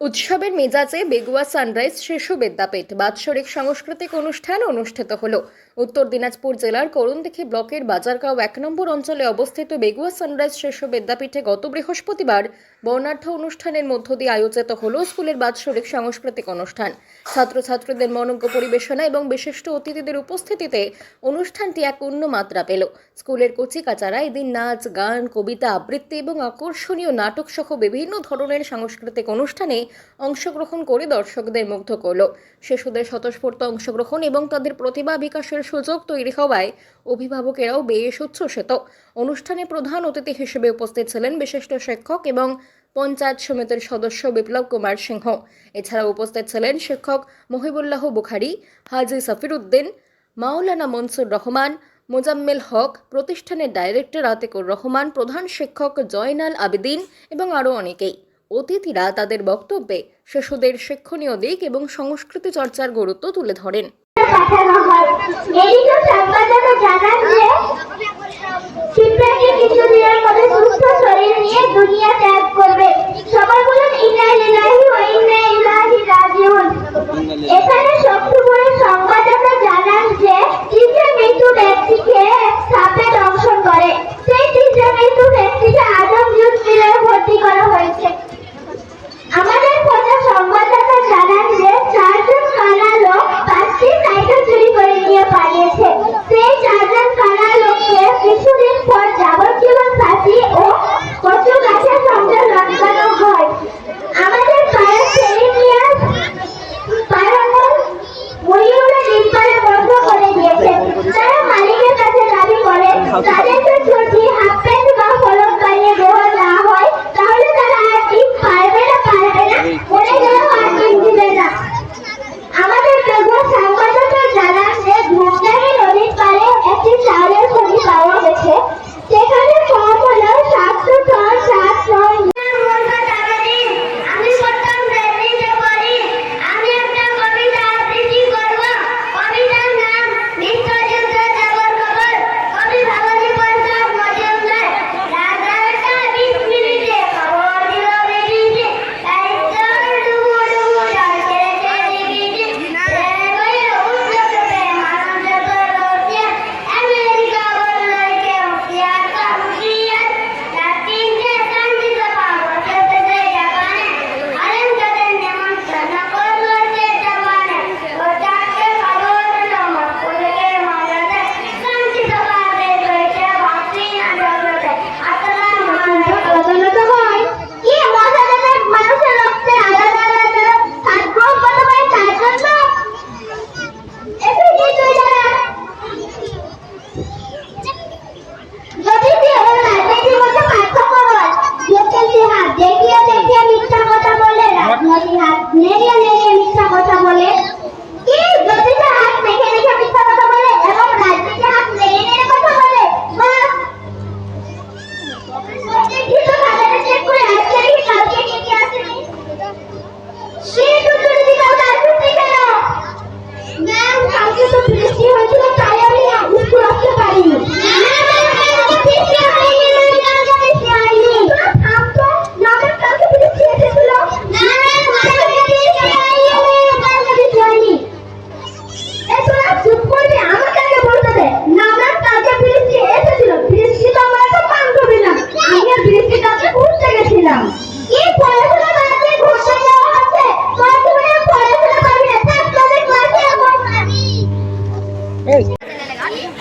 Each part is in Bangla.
উৎসবের মেজাজে বেগুয়া সানরাইজ শিশু বিদ্যাপীঠ বাৎসরিক সাংস্কৃতিক অনুষ্ঠান অনুষ্ঠিত হলো। উত্তর দিনাজপুর জেলার করণদিঘি ব্লকের বাজারগাঁও এক নম্বর অঞ্চলে অবস্থিত বেগুয়া সানরাইজ শিশু বিদ্যাপীঠে গত বৃহস্পতিবার বর্ণাঢ্য অনুষ্ঠানের মধ্য দিয়ে আয়োজিত হল স্কুলের বাৎসরিক সাংস্কৃতিক অনুষ্ঠান। ছাত্রছাত্রীদের মনজ্ঞ পরিবেশনা এবং বিশিষ্ট অতিথিদের উপস্থিতিতে অনুষ্ঠানটি এক অন্য মাত্রা পেল। স্কুলের কচিকাচারা এদিন নাচ, গান, কবিতা, আবৃত্তি এবং আকর্ষণীয় নাটক সহ বিভিন্ন ধরনের সাংস্কৃতিক অনুষ্ঠানে অংশগ্রহণ করে দর্শকদের মুগ্ধ করল। শিশুদের স্বতঃস্ফূর্ত অংশগ্রহণ এবং তাদের প্রতিভা বিকাশের সুযোগ তৈরি হওয়ায় অভিভাবকেরাও বেশ উচ্ছ্বসিত। অনুষ্ঠানে প্রধান অতিথি হিসেবে উপস্থিত ছিলেন বিশিষ্ট শিক্ষক এবং পঞ্চায়েত সমিতির সদস্য বিপ্লব কুমার সিংহ। এছাড়া উপস্থিত ছিলেন শিক্ষক মহিবুল্লাহ বুখারি, হাজি সাফির উদ্দিন, মাওলানা মনসুর রহমান, মোজাম্মেল হক, প্রতিষ্ঠানের ডাইরেক্টর আতিকুর রহমান, প্রধান শিক্ষক জয়নাল আবেদিন এবং আরও অনেকেই। অতিথিরা তাদের বক্তব্যে শিশুদের শিক্ষণীয় দিক এবং সংস্কৃতি চর্চার গুরুত্ব তুলে ধরেন। পাঠানো হয়। এদিকে সংবাদদাতা জানান যে শিবরাত্রি কিছুদিনের শরীর নিয়ে দুনিয়া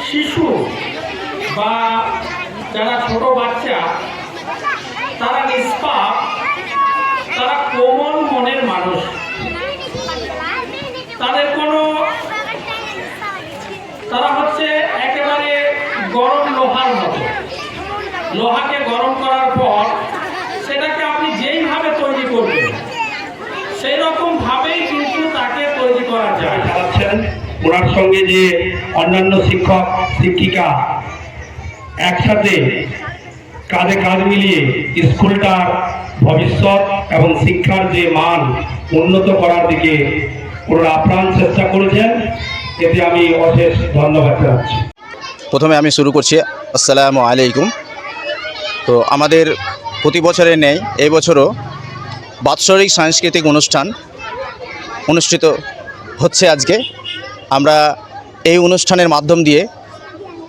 শিশু বা যারা ছোট বাচ্চা, তারা নিষ্পাপ, তারা কোমল মনের মানুষ। তাদের কোনো তারা হচ্ছে একেবারে গরম লোহার মতো। লোহাকে গরম করার পর করা ওনার সঙ্গে যে অন্যান্য শিক্ষক, শিক্ষিকা একসাথে কাঁধে কাঁধ মিলিয়ে স্কুলটার ভবিষ্যৎ এবং শিক্ষার যে মান উন্নত করার দিকে ওনারা আপ্রাণ চেষ্টা করেছেন। এতে আমি অশেষ ধন্যবাদ জানাচ্ছি। প্রথমে আমি শুরু করছি। আসসালামু আলাইকুম। তো আমাদের প্রতি বছরে নেই এই বছরও বাৎসরিক সাংস্কৃতিক অনুষ্ঠান অনুষ্ঠিত হচ্ছে আজকে আমরা এই অনুষ্ঠানের মাধ্যম দিয়ে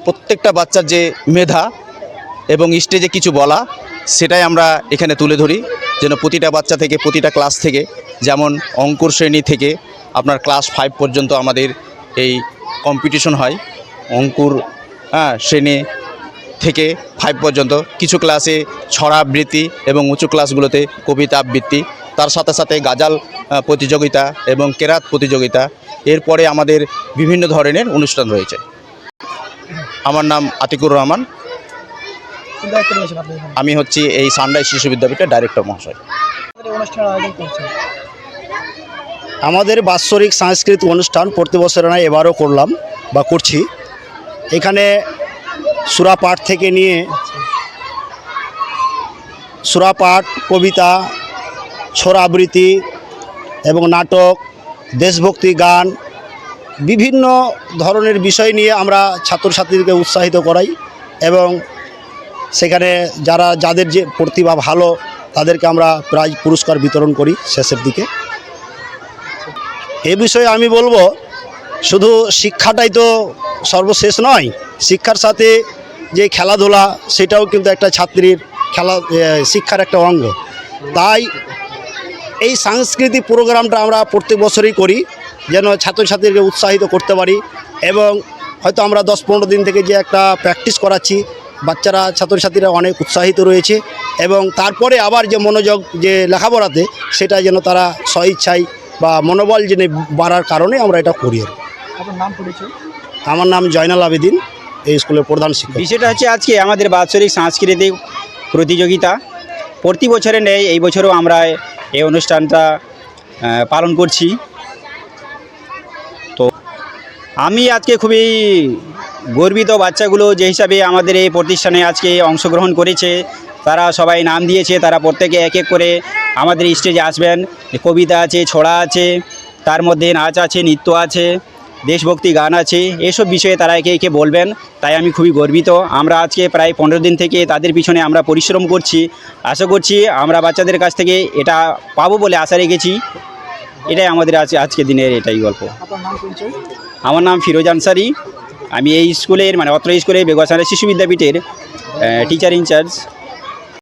প্রত্যেকটা বাচ্চার যে মেধা এবং স্টেজে কিছু বলা, সেটাই আমরা এখানে তুলে ধরি। যেন প্রতিটা বাচ্চা থেকে, প্রতিটা ক্লাস থেকে, যেমন অঙ্কুর শ্রেণি থেকে আপনার ক্লাস ফাইভ পর্যন্ত আমাদের এই কম্পিটিশন হয়। অঙ্কুর হ্যাঁ শ্রেণি থেকে ফাইভ পর্যন্ত, কিছু ক্লাসে ছড়া আবৃত্তি এবং উঁচু ক্লাসগুলোতে কবিতা আবৃত্তি তার সাথে সাথে গাজাল প্রতিযোগিতা এবং কেরাত প্রতিযোগিতা, এরপরে আমাদের বিভিন্ন ধরনের অনুষ্ঠান রয়েছে। আমার নাম আতিকুর রহমান। আমি হচ্ছি এই সানরাইজ শিশু বিদ্যাপীঠের ডাইরেক্টর মহাশয়। আমাদের বাৎসরিক সাংস্কৃতিক অনুষ্ঠান প্রতি বছর নয় এবারও করলাম বা করছি। এখানে সুরাপাঠ থেকে নিয়ে সুরাপাঠ কবিতা আবৃত্তি এবং নাটক, দেশভক্তি, গান, বিভিন্ন ধরনের বিষয় নিয়ে আমরা ছাত্রছাত্রীদেরকে উৎসাহিত করাই এবং সেখানে যারা, যাদের যে প্রতিভা ভালো, তাদেরকে আমরা প্রাইজ পুরস্কার বিতরণ করি শেষের দিকে। এ বিষয়ে আমি বলব, শুধু শিক্ষাটাই তো সর্বশেষ নয়, শিক্ষার সাথে যে খেলাধুলা, সেটাও কিন্তু একটা ছাত্রীর খেলা শিক্ষার একটা অঙ্গ। তাই এই সাংস্কৃতিক প্রোগ্রামটা আমরা প্রত্যেক বছরই করি যেন ছাত্রছাত্রীকে উৎসাহিত করতে পারি এবং হয়তো আমরা দশ পনেরো দিন থেকে যে একটা প্র্যাকটিস করাচ্ছি বাচ্চারা ছাত্রছাত্রীরা অনেক উৎসাহিত রয়েছে এবং তারপরে আবার যে মনোযোগ যে লেখাপড়াতে সেটা যেন তারা স্বইচ্ছায় বা মনোবল জেনে বাড়ার কারণে আমরা এটা করি আর আমার নাম জয়নাল আবেদিন এই স্কুলের প্রধান শিক্ষক। বিষয়টা হচ্ছে আজকে আমাদের বাৎসরিক সাংস্কৃতিক প্রতিযোগিতা। প্রতি বছরে নেই এই বছরও আমরা এই অনুষ্ঠানটা পালন করছি। তো আমি আজকে খুবই গর্বিত বাচ্চাগুলো যে হিসাবে আমাদের এই প্রতিষ্ঠানে আজকে অংশগ্রহণ করেছে। তারা সবাই নাম দিয়েছে, তারা প্রত্যেকে এক এক করে আমাদের স্টেজে আসবেন। কবিতা আছে, ছড়া আছে, তার মধ্যে নাচ আছে, নৃত্য আছে। দেশভক্তি গান আছে এসব বিষয়ে তারা একে একে বলবেন তাই আমি খুবই গর্বিত। আমরা আজকে প্রায় পনেরো দিন থেকে তাদের পিছনে আমরা পরিশ্রম করছি। আশা করছি আমরা বাচ্চাদের কাছ থেকে এটা পাবো বলে আশা রেখেছি। এটাই আমাদের আজ আজকে দিনের এটাই গল্প। আমার নাম ফিরোজ আনসারি। আমি এই স্কুলের মানে অত্র স্কুলের বেগুয়াশালা শিশু বিদ্যাপীঠের টিচার ইনচার্জ